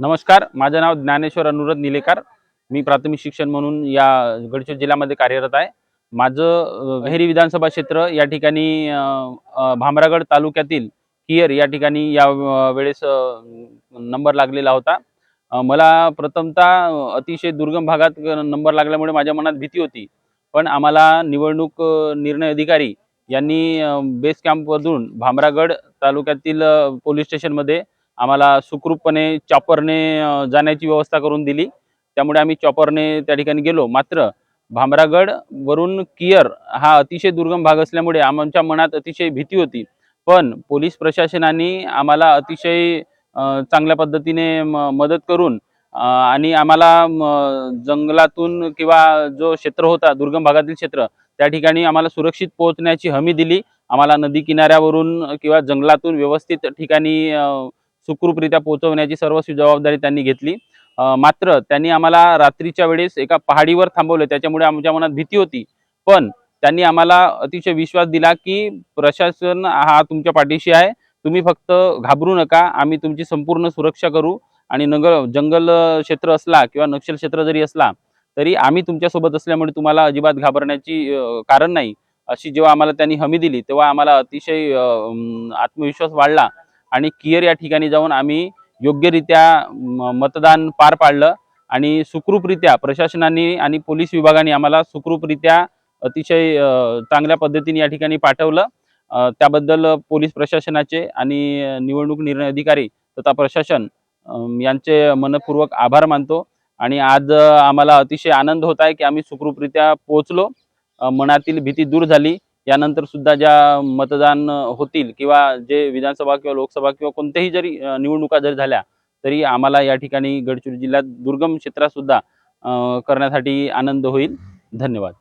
नमस्कार माझं नाव ज्ञानेश्वर अनुरद निलेकर. मी प्राथमिक शिक्षण म्हणून या गडचिरोली जिल्ह्यामध्ये कार्यरत आहे. माझं हेरी विधानसभा क्षेत्र या ठिकाणी भामरागड तालुक्यातील कियर या ठिकाणी या वेळेस नंबर लागलेला होता. मला प्रथमतः अतिशय दुर्गम भागात नंबर लागल्यामुळे माझ्या मनात भीती होती. पण आम्हाला निवडणूक निर्णय अधिकारी यांनी बेस कॅम्पमधून भामरागड तालुक्यातील पोलीस स्टेशनमध्ये आम्हाला सुखरूपपणे चॉपरने जाण्याची व्यवस्था करून दिली. त्यामुळे आम्ही चॉपरने त्या ठिकाणी गेलो. मात्र भामरागड वरून कियर हा अतिशय दुर्गम भाग असल्यामुळे आमच्या मनात अतिशय भीती होती. पण पोलीस प्रशासनाने आम्हाला अतिशय चांगल्या पद्धतीने म- मदत करून आणि आम्हाला जंगलातून किंवा जो क्षेत्र होता दुर्गम भागातील क्षेत्र त्या ठिकाणी आम्हाला सुरक्षित पोहोचण्याची हमी दिली. आम्हाला नदी किनाऱ्यावरून किंवा जंगलातून व्यवस्थित ठिकाणी सुखरूपरित्या पोहोचवण्याची सर्व जबाबदारी त्यांनी घेतली. मात्र त्यांनी आम्हाला रात्रीच्या वेळेस एका पहाडीवर थांबवलं. त्याच्यामुळे आमच्या मनात भीती होती. पण त्यांनी आम्हाला अतिशय विश्वास दिला की प्रशासन हा तुमच्या पाठीशी आहे. तुम्ही फक्त घाबरू नका. आम्ही तुमची संपूर्ण सुरक्षा करू. आणि नगर जंगल क्षेत्र असला किंवा नक्षल क्षेत्र जरी असला तरी आम्ही तुमच्यासोबत असल्यामुळे तुम्हाला अजिबात घाबरण्याची कारण नाही. अशी जेव्हा आम्हाला त्यांनी हमी दिली तेव्हा आम्हाला अतिशय आत्मविश्वास वाढला. आणि कियर या ठिकाणी जाऊन आम्ही योग्यरित्या म- मतदान पार पाडलं. आणि सुखरूपरित्या प्रशासनाने आणि पोलीस विभागाने आम्हाला सुखरूपरित्या अतिशय चांगल्या पद्धतीने या ठिकाणी पाठवलं. त्याबद्दल पोलीस प्रशासनाचे आणि निवडणूक निर्णय अधिकारी तथा प्रशासन यांचे मनपूर्वक आभार मानतो. आणि आज आम्हाला अतिशय आनंद होत आहे की आम्ही सुखरूपरित्या पोहोचलो. मनातील भीती दूर झाली. यानंतर सुद्धा ज्या मतदान होतील किंवा जे विधानसभा किंवा लोकसभा किंवा कोणत्याही जरी निवडणुका जरी झाल्या तरी आम्हाला या ठिकाणी गडचिरोली जिल्ह्यात दुर्गम क्षेत्रात सुद्धा करण्यासाठी आनंद होईल. धन्यवाद.